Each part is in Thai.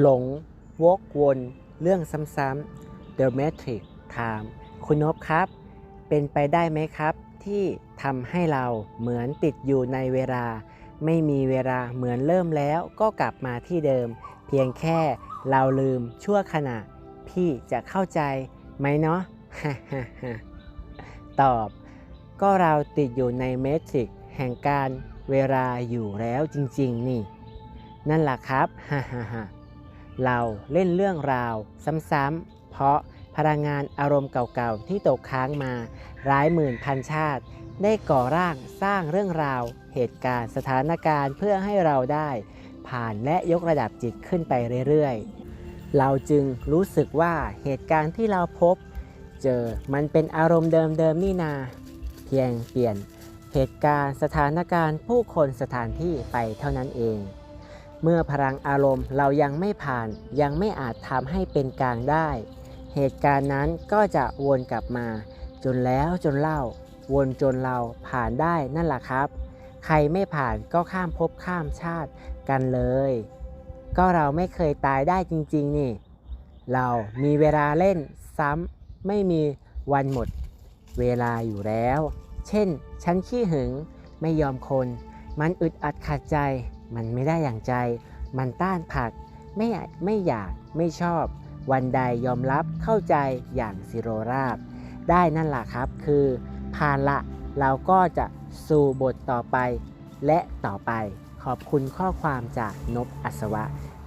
หลง วกวน เรื่องซ้ำๆ The Matrix ถามคุณนพครับ เป็นไปได้ไหมครับ ที่ทำให้เราเหมือนติดอยู่ในเวลา ไม่มีเวลาเหมือนเริ่มแล้วก็กลับมาที่เดิม เพียงแค่เราลืมชั่วขณะ พี่จะเข้าใจไหมเนาะตอบ ก็เราติดอยู่ในเมทริกแห่งการเวลาอยู่แล้วจริง ๆ นี่ นั่นล่ะครับฮ่าฮ่าฮ่า เราเล่นเรื่องราว ซ้ำๆ เพราะพลังงานอารมณ์เก่าๆ ที่ตกค้างมาร้ายหมื่นพันชาติ ได้ก่อร่างสร้างเรื่องราว เหตุการณ์สถานการณ์เพื่อให้เราได้ ผ่านและยกระดับจิตขึ้นไปเรื่อยๆ เราจึงรู้สึกว่าเหตุการณ์ที่เราพบ เจอมันเป็นอารมณ์เดิมๆนี่นา เพียงเปลี่ยน เหตุการณ์สถานการณ์ผู้คนสถานที่ไปเท่านั้นเอง เมื่อพลังอารมณ์เรายังไม่ผ่านยังไม่อาจทำให้เป็นกลางได้ เหตุการณ์นั้นก็จะวนกลับมา จนแล้วจนเล่า วนจนเราผ่านได้นั่นแหละครับ ใครไม่ผ่านก็ข้ามภพข้ามชาติกันเลย ก็เราไม่เคยตายได้จริง ๆ นี่ เรามีเวลาเล่นซ้ำไม่มีวันหมด เวลาอยู่แล้ว เช่น ฉันขี้หึงไม่ยอมคน มันอึดอัดขัดใจ มันไม่ได้อย่างใจ มันต้านผัก ไม่ไม่อยากไม่ชอบ วันใดยอมรับเข้าใจอย่างสิโรราบ ได้นั่นแหละครับคือผ่านละเราก็จะสู่บทต่อไป และต่อไปขอบคุณข้อความจากนบอัศวะ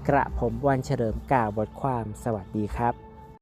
กระผมวันเฉลิมกล่าวบทความสวัสดีครับ